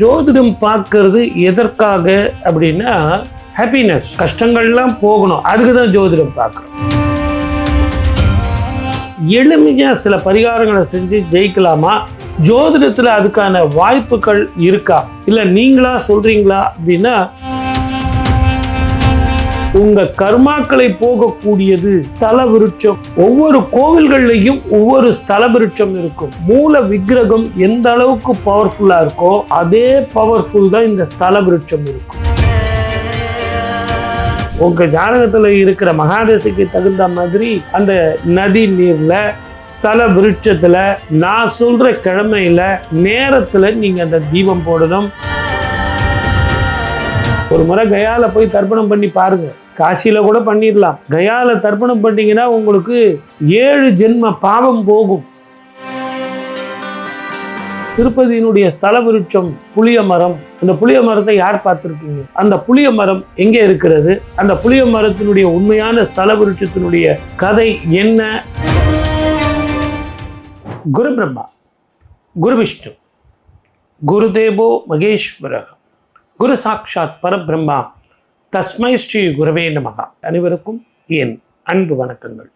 ஜோதிடம் பார்க்கறது எதற்காக அப்படின்னா ஹாப்பினஸ் கஷ்டங்கள்லாம் போகணும். அதுக்கு தான் ஜோதிடம் பார்க்குறோம். எளிமையாக சில பரிகாரங்களை செஞ்சு ஜெயிக்கலாமா? ஜோதிடத்தில் அதுக்கான வாய்ப்புகள் இருக்கா? இல்லை நீங்களா சொல்றீங்களா அப்படின்னா உங்க கர்மாக்களை போகக்கூடியது ஸ்தல விருட்சம் ஒவ்வொரு கோவில்கள்லையும் ஒவ்வொரு ஸ்தல விருட்சம் இருக்கும். மூல விக்கிரகம் எந்த அளவுக்கு பவர்ஃபுல்லா இருக்கோ அதே பவர்ஃபுல் தான் இந்த ஸ்தல விருட்சம் இருக்கும். உங்க ஜாதகத்துல இருக்கிற மகாதேசிக்கு தகுந்த மாதிரி அந்த நதி நீர்ல ஸ்தல விருட்சத்துல நான் சொல்ற கிழமையில நேரத்துல நீங்க அந்த தீபம் போடணும். ஒரு முறை கயால போய் தர்ப்பணம் பண்ணி பாருங்க. காசியில் கூட பண்ணிடலாம். கயால தர்ப்பணம் பண்ணீங்கன்னா உங்களுக்கு ஏழு ஜென்ம பாவம் போகும். திருப்பதியினுடைய ஸ்தல விருட்சம் புளிய மரம். அந்த புளிய மரத்தை யார் பார்த்துருக்கீங்க? அந்த புளிய மரம் எங்கே இருக்கிறது? அந்த புளிய மரத்தினுடைய உண்மையான ஸ்தல விருட்சத்தினுடைய கதை என்ன? குரு பிரம்மா குரு விஷ்ணு குருதேவோ மகேஸ்வர குரு சாட்சாத் பரபிரம்மா தஸ்மை ஸ்ரீ குருவே நமகா. அனைவருக்கும் என் அன்பு வணக்கங்கள்.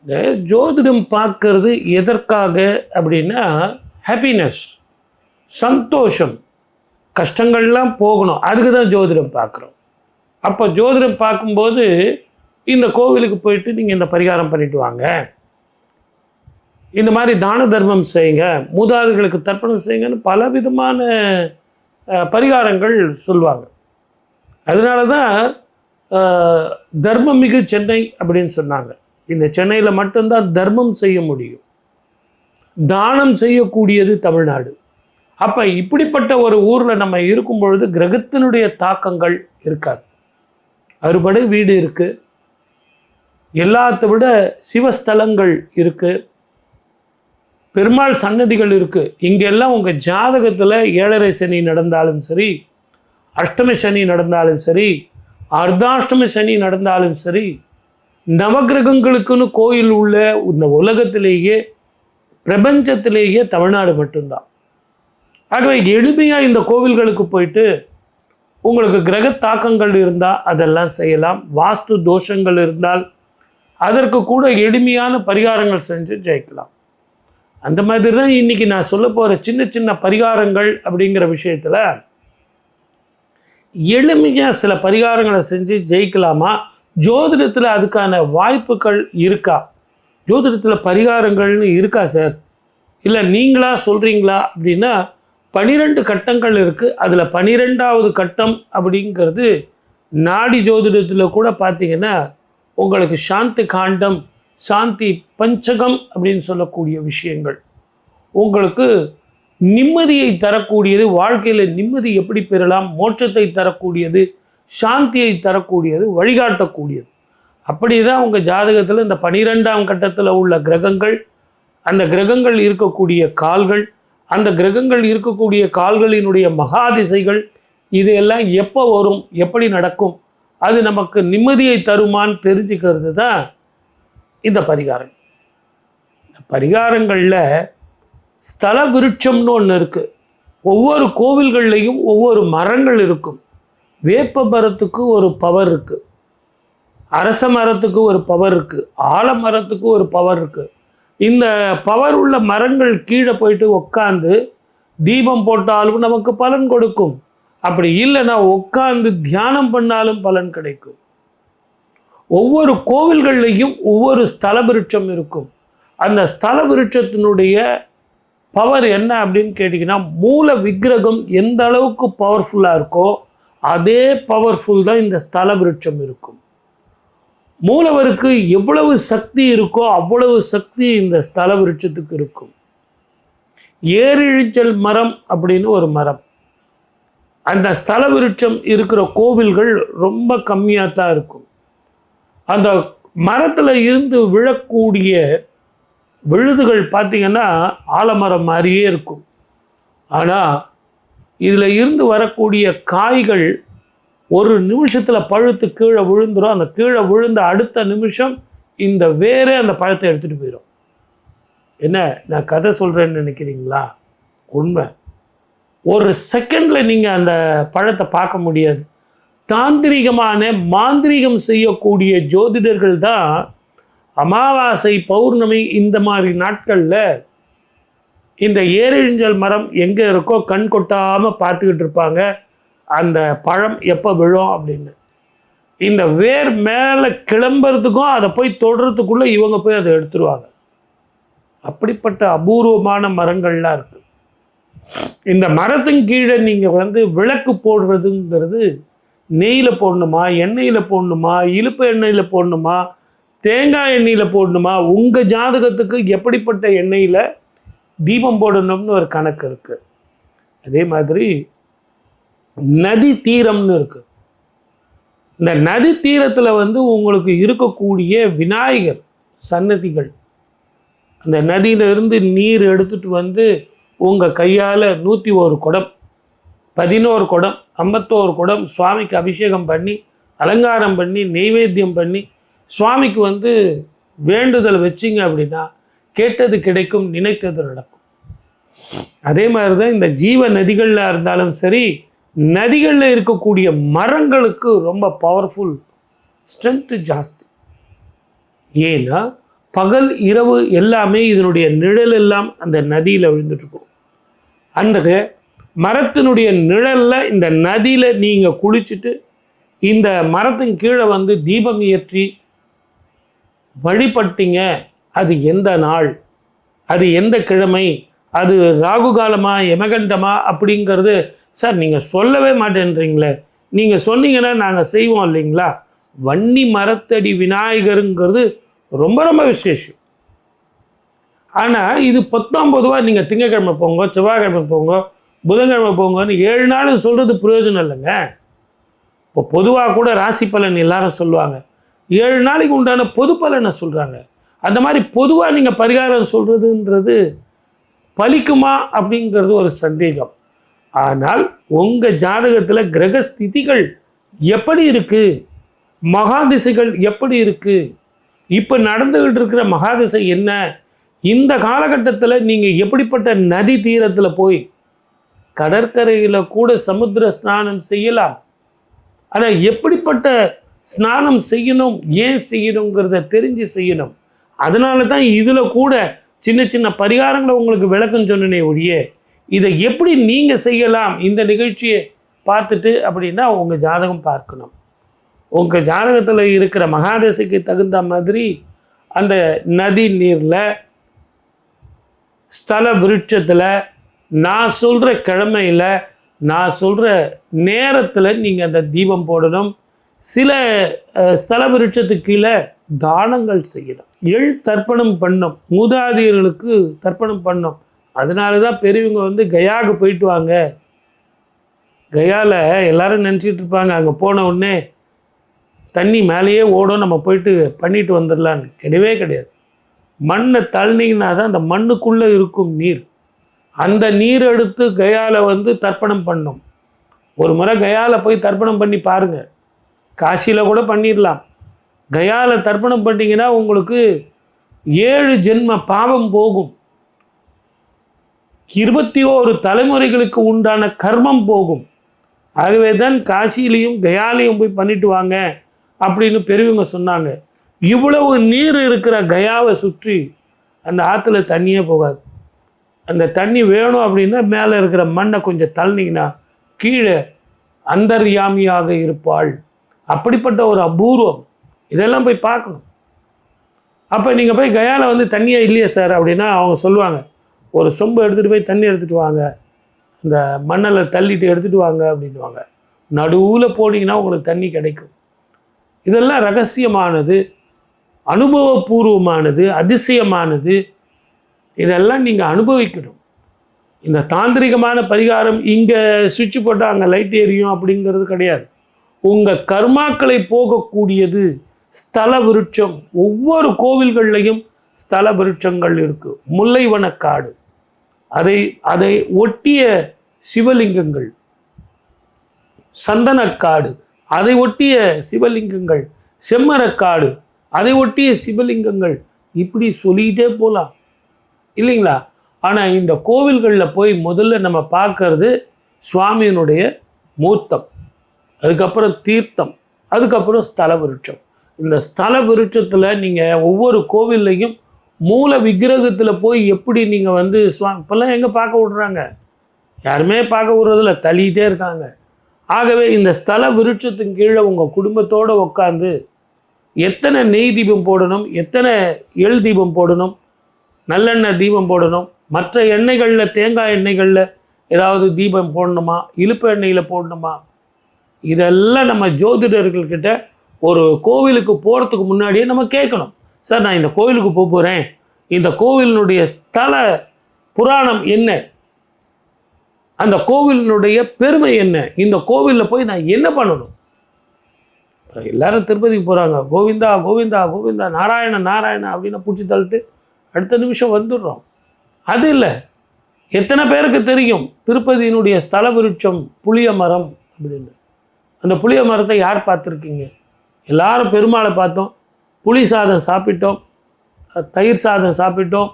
இந்த ஜோதிடம் பார்க்கறது எதற்காக அப்படின்னா ஹாப்பினஸ் சந்தோஷம் கஷ்டங்கள்லாம் போகணும். அதுக்கு தான் ஜோதிடம் பார்க்குறோம். அப்போ ஜோதிடம் பார்க்கும்போது இந்த கோவிலுக்கு போயிட்டு நீங்கள் இந்த பரிகாரம் பண்ணிட்டு வாங்க. இந்த மாதிரி தான தர்மம் செய்யுங்க. மூதாதைகளுக்கு தர்ப்பணம் செய்யுங்கன்னு பல விதமான பரிகாரங்கள் சொல்லுவாங்க அதனால தான் தர்மம் மிகு சென்னை அப்படின்னு சொன்னாங்க. இந்த சென்னையில் மட்டும்தான் தர்மம் செய்ய முடியும். தானம் செய்யக்கூடியது தமிழ்நாடு. அப்போ இப்படிப்பட்ட ஒரு ஊரில் நம்ம இருக்கும் பொழுது கிரகத்தினுடைய தாக்கங்கள் இருக்காது. அறுபடை வீடு இருக்குது எல்லாத்த விட சிவஸ்தலங்கள் இருக்குது பெருமாள் சன்னதிகள் இருக்குது இங்கெல்லாம் உங்கள் ஜாதகத்தில் ஏழரை சனி நடந்தாலும் சரி அஷ்டமி சனி நடந்தாலும் சரி அர்த்தாஷ்டமி சனி நடந்தாலும் சரி நவகிரகங்களுக்குன்னு கோயில் உள்ள இந்த உலகத்திலேயே பிரபஞ்சத்திலேயே தமிழ்நாடு மட்டும்தான். ஆகவே எளிமையாக இந்த கோவில்களுக்கு போயிட்டு உங்களுக்கு கிரக தாக்கங்கள் இருந்தால் அதெல்லாம் செய்யலாம். வாஸ்து தோஷங்கள் இருந்தால் அதற்கு கூட எளிமையான பரிகாரங்கள் செஞ்சு ஜெயிக்கலாம். அந்த மாதிரி தான் இன்னைக்கு நான் சொல்ல போகிற சின்ன சின்ன பரிகாரங்கள் அப்படிங்கிற விஷயத்தில் எளிமையாக சில பரிகாரங்களை செஞ்சு ஜெயிக்கலாமா? ஜோதிடத்தில் அதுக்கான வாய்ப்புகள் இருக்கா? ஜோதிடத்தில் பரிகாரங்கள்னு இருக்கா சார்? இல்லை நீங்களா சொல்கிறீங்களா அப்படின்னா பனிரெண்டு கட்டங்கள் இருக்குது அதில் பனிரெண்டாவது கட்டம் அப்படிங்கிறது நாடி ஜோதிடத்தில் கூட பார்த்தீங்கன்னா உங்களுக்கு சாந்தி காண்டம் சாந்தி பஞ்சகம் அப்படின்னு சொல்லக்கூடிய விஷயங்கள். உங்களுக்கு நிம்மதியை தரக்கூடியது வாழ்க்கையில் நிம்மதி எப்படி பெறலாம் மோட்சத்தை தரக்கூடியது சாந்தியை தரக்கூடியது வழிகாட்டக்கூடியது. அப்படி தான் உங்கள் ஜாதகத்தில் இந்த பனிரெண்டாம் கட்டத்தில் உள்ள கிரகங்கள் அந்த கிரகங்கள் இருக்கக்கூடிய கால்கள் அந்த கிரகங்கள் இருக்கக்கூடிய கால்களினுடைய மகாதிசைகள் இதையெல்லாம் எப்போ வரும் எப்படி நடக்கும் அது நமக்கு நிம்மதியை தருமான்னு தெரிஞ்சுக்கிறது தான் இந்த பரிகாரம். இந்த பரிகாரங்களில் ஸ்தல விருட்சம்னு ஒன்று இருக்குது ஒவ்வொரு கோவில்கள்லையும் ஒவ்வொரு மரங்கள் இருக்கும். வேப்ப மரத்துக்கு ஒரு பவர் இருக்குது அரச மரத்துக்கு ஒரு பவர் இருக்குது ஆலமரத்துக்கு ஒரு பவர் இருக்குது இந்த பவர் உள்ள மரங்கள் கீழே போயிட்டு உட்காந்து தீபம் போட்டாலும் நமக்கு பலன் கொடுக்கும். அப்படி இல்லைன்னா உட்காந்து தியானம் பண்ணாலும் பலன் கிடைக்கும். ஒவ்வொரு கோவில்கள்லையும் ஒவ்வொரு ஸ்தல விருட்சம் இருக்கும். அந்த ஸ்தல விருட்சத்தினுடைய பவர் என்ன அப்படின்னு கேட்டிங்கன்னா மூல விக்கிரகம் எந்த அளவுக்கு பவர்ஃபுல்லாக இருக்கோ அதே பவர்ஃபுல் தான் இந்த ஸ்தல விருட்சம் இருக்கும். மூலவருக்கு எவ்வளவு சக்தி இருக்கோ அவ்வளவு சக்தி இந்த ஸ்தல விருட்சத்துக்கு இருக்கும். ஏரிழிச்சல் மரம் அப்படின்னு ஒரு மரம். அந்த ஸ்தல விருட்சம் இருக்கிற கோவில்கள் ரொம்ப கம்மியாக தான் இருக்கும். அந்த மரத்தில் இருந்து விழக்கூடிய விழுதுகள் பார்த்தீங்கன்னா ஆலமரம் மாதிரியே இருக்கும். ஆனால் இதில் இருந்து வரக்கூடிய காய்கள் ஒரு நிமிஷத்தில் பழுத்து கீழே விழுந்துரும். அந்த கீழே விழுந்த அடுத்த நிமிஷம் இந்த வேரே அந்த பழத்தை எடுத்துகிட்டு போயிடும் என்ன? நான் கதை சொல்கிறேன்னு நினைக்கிறீங்களா? உண்மை. ஒரு செகண்டில் நீங்கள் அந்த பழத்தை பார்க்க முடியாது. தாந்திரிகமான மாந்திரீகம் செய்யக்கூடிய ஜோதிடர்கள் தான் அமாவாசை பௌர்ணமி இந்த மாதிரி நாட்களில் இந்த ஏரிழிஞ்சல் மரம் எங்கே இருக்கோ கண் கொட்டாமல் பார்த்துக்கிட்டு இருப்பாங்க. அந்த பழம் எப்போ விழும் அப்படின்னு. இந்த வேர் மேலே கிளம்புறதுக்கும் அதை போய் தொடுறதுக்குள்ளே இவங்க போய் அதை எடுத்துருவாங்க. அப்படிப்பட்ட அபூர்வமான மரங்கள்லாம் இருக்குது இந்த மரத்தின் கீழே நீங்கள் வந்து விளக்கு போடுறதுங்கிறது நெய்யில் போடணுமா எண்ணெயில் போடணுமா இழுப்பு எண்ணெயில் போடணுமா தேங்காய் எண்ணெயில் போடணுமா? உங்கள் ஜாதகத்துக்கு எப்படிப்பட்ட எண்ணெயில் தீபம் போடணும்னு ஒரு கணக்கு இருக்குது அதே மாதிரி நதி தீரம்னு இருக்குது இந்த நதி தீரத்தில் வந்து உங்களுக்கு இருக்கக்கூடிய விநாயகர் சன்னதிகள். அந்த நதியிலிருந்து நீர் எடுத்துட்டு வந்து உங்கள் கையால் நூற்றி ஒரு குடம் பதினோரு குடம் ஐம்பத்தோரு குடம் சுவாமிக்கு அபிஷேகம் பண்ணி அலங்காரம் பண்ணி நெய்வேத்தியம் பண்ணி சுவாமிக்கு வந்து வேண்டுதல் வச்சிங்க அப்படின்னா கேட்டது கிடைக்கும் நினைத்தது நடக்கும். அதே மாதிரி தான் இந்த ஜீவ நதிகளில் இருந்தாலும் சரி நதிகளில் இருக்கக்கூடிய மரங்களுக்கு ரொம்ப பவர்ஃபுல் ஸ்ட்ரென்த்து ஜாஸ்தி. ஏன்னா பகல் இரவு எல்லாமே இதனுடைய நிழல் எல்லாம் அந்த நதியில் விழுந்துட்டுருக்கும். அந்த மரத்தினுடைய நிழலில் இந்த நதியில் நீங்கள் குளிச்சுட்டு இந்த மரத்தின் கீழே வந்து தீபம் ஏற்றி வழிபட்டீங்க அது எந்த நாள்? அது எந்த கிழமை? அது ராகு காலமா யமகண்டமா? அப்படிங்கிறது சார் நீங்கள் சொல்லவே மாட்டேன்றீங்களே. நீங்கள் சொன்னீங்கன்னா நாங்கள் செய்வோம் இல்லைங்களா? வன்னி மரத்தடி விநாயகருங்கிறது ரொம்ப ரொம்ப விசேஷம். ஆனால் இது பத்தாம் பொதுவாக நீங்கள் திங்கக்கிழமை போங்க செவ்வாய்க்கிழமை போங்க புதன்கிழமை போங்கன்னு ஏழு நாள் சொல்கிறது பிரயோஜனம் இல்லைங்க. இப்போ பொதுவாக கூட ராசி பலன் எல்லாரும் சொல்லுவாங்க. ஏழு நாளைக்கு உண்டான பொது பலனை சொல்கிறாங்க அந்த மாதிரி பொதுவாக நீங்கள் பரிகாரம் சொல்கிறதுன்றது பலிக்குமா அப்படிங்கிறது ஒரு சந்தேகம். ஆனால் உங்கள் ஜாதகத்தில் கிரக ஸ்திதிகள் எப்படி இருக்குது மகாதிசைகள் எப்படி இருக்குது இப்போ நடந்துக்கிட்டு இருக்கிற மகாதிசை என்ன? இந்த காலகட்டத்தில் நீங்கள் எப்படிப்பட்ட நதி தீரத்தில் போய் கடற்கரையில் கூட சமுத்திர ஸ்நானம் செய்யலாம். ஆனால் எப்படிப்பட்ட ஸ்நானம் செய்யணும் ஏன் செய்யணுங்கிறத தெரிஞ்சு செய்யணும். அதனால தான் இதில் கூட சின்ன சின்ன பரிகாரங்களை உங்களுக்கு விளக்கம் சொன்னனே ஒழிய இதை எப்படி நீங்கள் செய்யலாம்? இந்த நிகழ்ச்சியை பார்த்துட்டு அப்படின்னா உங்கள் ஜாதகம் பார்க்கணும். உங்கள் ஜாதகத்தில் இருக்கிற மகாதசைக்கு தகுந்த மாதிரி அந்த நதி நீரில் ஸ்தல விருட்சத்தில் நான் சொல்கிற கிழமையில் நான் சொல்கிற நேரத்தில் நீங்கள் அந்த தீபம் போடணும். சில ஸ்தல விருட்சத்துக்கு கீழே தானங்கள் செய்யணும் எள் தர்ப்பணம் பண்ணும் மூதாதையர்களுக்கு தர்ப்பணம் பண்ணோம். அதனால தான் பெரியவங்க வந்து கயாவுக்கு போயிட்டு வாங்க. கயாவில் எல்லாரும் நினச்சிட்டு இருப்பாங்க அங்கே போன உடனே தண்ணி மேலேயே ஓடும் நம்ம போயிட்டு பண்ணிட்டு வந்துடலான்னு கிடையவே கிடையாது. மண்ணை தள்ளினீங்கன்னா தான் அந்த மண்ணுக்குள்ளே இருக்கும் நீர். அந்த நீர் எடுத்து கயாவில் வந்து தர்ப்பணம் பண்ணும் ஒரு முறை கயாவில் போய் தர்ப்பணம் பண்ணி பாருங்கள் காசியில் கூட பண்ணிடலாம். கயாவில் தர்ப்பணம் பண்ணிங்கன்னா உங்களுக்கு ஏழு ஜென்ம பாவம் போகும். இருபத்தி ஓரு தலைமுறைகளுக்கு உண்டான கர்மம் போகும். ஆகவே தான் காசியிலையும் கயாலையும் போய் பண்ணிட்டு வாங்க அப்படின்னு பெரியவங்க சொன்னாங்க. இவ்வளவு நீர் இருக்கிற கயாவை சுற்றி அந்த ஆற்றுல தண்ணியே போகாது. அந்த தண்ணி வேணும் அப்படின்னா மேலே இருக்கிற மண்ணை கொஞ்சம் தள்ளினீங்கன்னா கீழே அந்தர்யாமியாக இருப்பாள். அப்படிப்பட்ட ஒரு அபூர்வம். இதெல்லாம் போய் பார்க்கணும். அப்போ நீங்கள் போய் கயாவில் வந்து தண்ணியே இல்லையே சார் அப்படின்னா அவங்க சொல்லுவாங்க ஒரு சொம்பு எடுத்துகிட்டு போய் தண்ணி எடுத்துகிட்டு வாங்க. இந்த மண்ணில் தள்ளிட்டு எடுத்துகிட்டு வாங்க அப்படின்வாங்க நடுவில் போனீங்கன்னா உங்களுக்கு தண்ணி கிடைக்கும். இதெல்லாம் ரகசியமானது அனுபவபூர்வமானது அதிசயமானது. இதெல்லாம் நீங்கள் அனுபவிக்கணும். இந்த தாந்திரிகமான பரிகாரம் இங்கே சுவிட்ச் போட்டால் அங்கே லைட் எரியும் அப்படிங்கிறது கிடையாது. உங்கள் கர்மாக்களை போகக்கூடியது ஸ்தல விருட்சம். ஒவ்வொரு கோவில்கள்லையும் ஸ்தல விருட்சங்கள் இருக்குது முல்லைவனக்காடு அதை அதை ஒட்டிய சிவலிங்கங்கள். சந்தனக்காடு அதை ஒட்டிய சிவலிங்கங்கள். செம்மரக்காடு அதை ஒட்டிய சிவலிங்கங்கள். இப்படி சொல்லிக்கிட்டே போகலாம் இல்லைங்களா? ஆனால் இந்த கோவில்களில் போய் முதல்ல நம்ம பார்க்கறது சுவாமியினுடைய மூர்த்தம். அதுக்கப்புறம் தீர்த்தம் அதுக்கப்புறம் ஸ்தல விருட்சம். இந்த ஸ்தல விருட்சத்தில் நீங்கள் ஒவ்வொரு கோவில்லையும் மூல விக்கிரகத்தில் போய் எப்படி நீங்கள் வந்து சுவா இப்போல்லாம் எங்கே பார்க்க விடுறாங்க? யாருமே பார்க்க விடுறதில்ல தள்ளிகிட்டே இருக்காங்க. ஆகவே இந்த ஸ்தல விருட்சத்தின் கீழே உங்கள் குடும்பத்தோடு உட்காந்து எத்தனை நெய் தீபம் போடணும் எத்தனை எள் தீபம் போடணும் நல்லெண்ணெய் தீபம் போடணும் மற்ற எண்ணெய்களில் தேங்காய் எண்ணெய்களில் ஏதாவது தீபம் போடணுமா இழுப்பு எண்ணெயில் போடணுமா இதெல்லாம் நம்ம ஜோதிடர்கள்கிட்ட ஒரு கோவிலுக்கு போகிறதுக்கு முன்னாடியே நம்ம கேட்கணும். சார் நான் இந்த கோவிலுக்கு போக போகிறேன் இந்த கோவிலினுடைய ஸ்தல புராணம் என்ன? அந்த கோவிலினுடைய பெருமை என்ன? இந்த கோவிலில் போய் நான் என்ன பண்ணணும்? எல்லாரும் திருப்பதிக்கு போகிறாங்க கோவிந்தா கோவிந்தா கோவிந்தா நாராயண நாராயண அப்படின்னு பிடிச்சி தள்ளிட்டு அடுத்த நிமிஷம் வந்துடுறோம். அது இல்லை. எத்தனை பேருக்கு தெரியும்? திருப்பதியினுடைய ஸ்தல விருட்சம் புளிய மரம் அப்படின்னு. அந்த புளிய மரத்தை யார் பார்த்துருக்கீங்க? எல்லாரும் பெருமாளை பார்த்தோம். புளி சாதம் சாப்பிட்டோம். தயிர் சாதம் சாப்பிட்டோம்.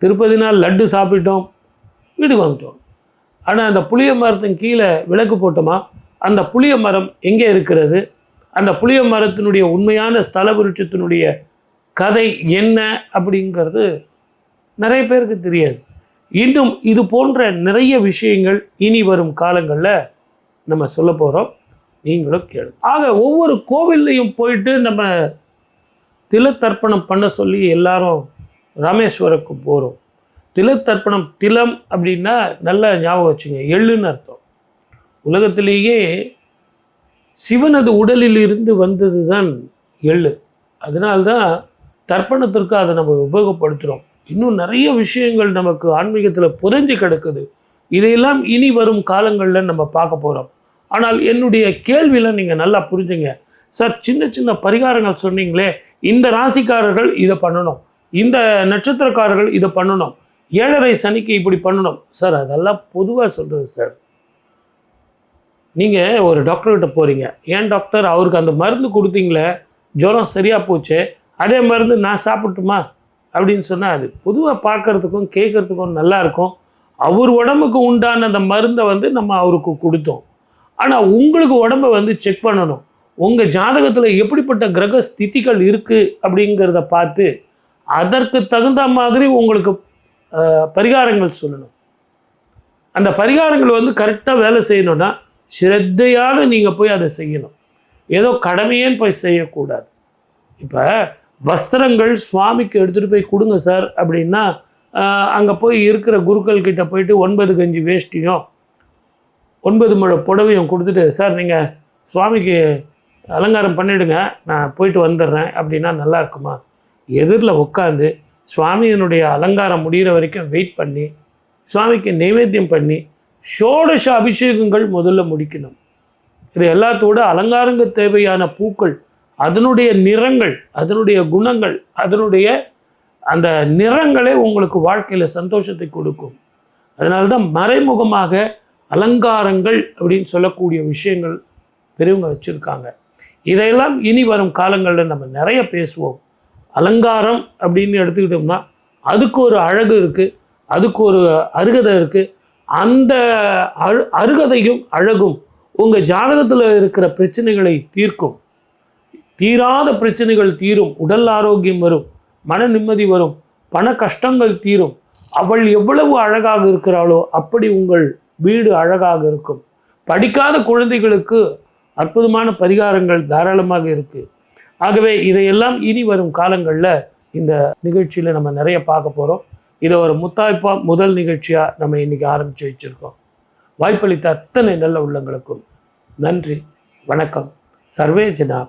திருப்பதினால் லட்டு சாப்பிட்டோம். வீட்டுக்கு வந்துட்டோம். ஆனால் அந்த புளிய மரத்தின் கீழே விளக்கு போட்டோமா? அந்த புளிய மரம் எங்கே இருக்கிறது? அந்த புளிய மரத்தினுடைய உண்மையான ஸ்தல விருட்சத்தினுடைய கதை என்ன அப்படிங்கிறது நிறைய பேருக்கு தெரியாது. இன்னும் இது போன்ற நிறைய விஷயங்கள் இனி வரும் காலங்களில் நம்ம சொல்ல போகிறோம் நீங்களும் கேளு ஆக ஒவ்வொரு கோவில்லையும் போயிட்டு நம்ம திலத்தர்ப்பணம் பண்ண சொல்லி எல்லாரும் ராமேஸ்வரக்கு போகிறோம் திலத்தர்ப்பணம் திலம் அப்படின்னா நல்லா ஞாபகம் வச்சுங்க எள்ளுன்னு அர்த்தம். உலகத்திலேயே சிவனது உடலில் இருந்து வந்தது தான் எள்ளு. அதனால்தான் தர்ப்பணத்திற்கு அதை நம்ம உபயோகப்படுத்துகிறோம் இன்னும் நிறைய விஷயங்கள் நமக்கு ஆன்மீகத்தில் புரிஞ்சு கிடக்குது. இதையெல்லாம் இனி வரும் காலங்களில் நம்ம பார்க்க போகிறோம் ஆனால் என்னுடைய கேள்வியில் நீங்கள் நல்லா புரிஞ்சுங்க. சார் சின்ன சின்ன பரிகாரங்கள் சொன்னீங்களே இந்த ராசிக்காரர்கள் இதை பண்ணணும். இந்த நட்சத்திரக்காரர்கள் இதை பண்ணணும். ஏழரை சனிக்கு இப்படி பண்ணணும். சார் அதெல்லாம் பொதுவாக சொல்கிறது சார். நீங்கள் ஒரு டாக்டர்கிட்ட போகிறீங்க ஏன் டாக்டர் அவருக்கு அந்த மருந்து கொடுத்தீங்களே ஜுரம் சரியாக போச்சு. அதே மருந்து நான் சாப்பிட்டுமா? அப்படின்னு சொன்னால் அது பொதுவாக பார்க்குறதுக்கும் கேட்குறதுக்கும் நல்லாயிருக்கும் அவர் உடம்புக்கு உண்டான அந்த மருந்தை வந்து நம்ம அவருக்கு கொடுத்தோம். ஆனால் உங்களுக்கு உடம்பை வந்து செக் பண்ணணும். உங்கள் ஜாதகத்தில் எப்படிப்பட்ட கிரக ஸ்திதிகள் இருக்குது அப்படிங்கிறத பார்த்து அதற்கு தகுந்த மாதிரி உங்களுக்கு பரிகாரங்கள் சொல்லணும். அந்த பரிகாரங்கள் வந்து கரெக்டாக வேலை செய்யணும்னா ஸ்ரத்தையாக நீங்கள் போய் அதை செய்யணும். ஏதோ கடமையேன்னு போய் செய்யக்கூடாது. இப்போ வஸ்திரங்கள் சுவாமிக்கு எடுத்துகிட்டு போய் கொடுங்க சார் அப்படின்னா அங்கே போய் இருக்கிற குருக்கள் கிட்ட போயிட்டு ஒன்பது கஞ்சி வேஷ்டியும் ஒன்பது முழ புடவையும் கொடுத்துட்டு சார் நீங்கள் சுவாமிக்கு அலங்காரம் பண்ணிவிடுங்க நான் போயிட்டு வந்துடுறேன். அப்படின்னா நல்லா இருக்குமா? எதிரில் உட்காந்து சுவாமியினுடைய அலங்காரம் முடிகிற வரைக்கும் வெயிட் பண்ணி சுவாமிக்கு நைவேத்தியம் பண்ணி ஷோடச அபிஷேகங்கள் முதல்ல முடிக்கணும். இது எல்லாத்தோட அலங்காரங்க தேவையான பூக்கள் அதனுடைய நிறங்கள் அதனுடைய குணங்கள் அதனுடைய அந்த நிறங்களே உங்களுக்கு வாழ்க்கையில் சந்தோஷத்தை கொடுக்கும். அதனால தான் மறைமுகமாக அலங்காரங்கள் அப்படின்னு சொல்லக்கூடிய விஷயங்கள் பெரியவங்க வச்சுருக்காங்க. இதையெல்லாம் இனி வரும் காலங்களில் நம்ம நிறைய பேசுவோம். அலங்காரம் அப்படின்னு எடுத்துக்கிட்டோம்னா அதுக்கு ஒரு அழகு இருக்குது அதுக்கு ஒரு அருகதை இருக்குது அந்த அழு அருகதையும் அழகும் உங்கள் ஜாதகத்தில் இருக்கிற பிரச்சனைகளை தீர்க்கும். தீராத பிரச்சனைகள் தீரும் உடல் ஆரோக்கியம் வரும் மன நிம்மதி வரும் பண கஷ்டங்கள் தீரும். அவள் எவ்வளவு அழகாக இருக்கிறாளோ அப்படி உங்கள் வீடு அழகாக இருக்கும். படிக்காத குழந்தைகளுக்கு அற்புதமான பரிகாரங்கள் தாராளமாக இருக்குது ஆகவே இதையெல்லாம் இனி வரும் காலங்களில் இந்த நிகழ்ச்சியில் நம்ம நிறைய பார்க்க போகிறோம் இதை ஒரு முத்தாய்ப்பாக முதல் நிகழ்ச்சியாக நம்ம இன்றைக்கி ஆரம்பித்து வச்சுருக்கோம். வாய்ப்பளித்த அத்தனை நல்ல உள்ளங்களுக்கும் நன்றி வணக்கம். சர்வே ஜனா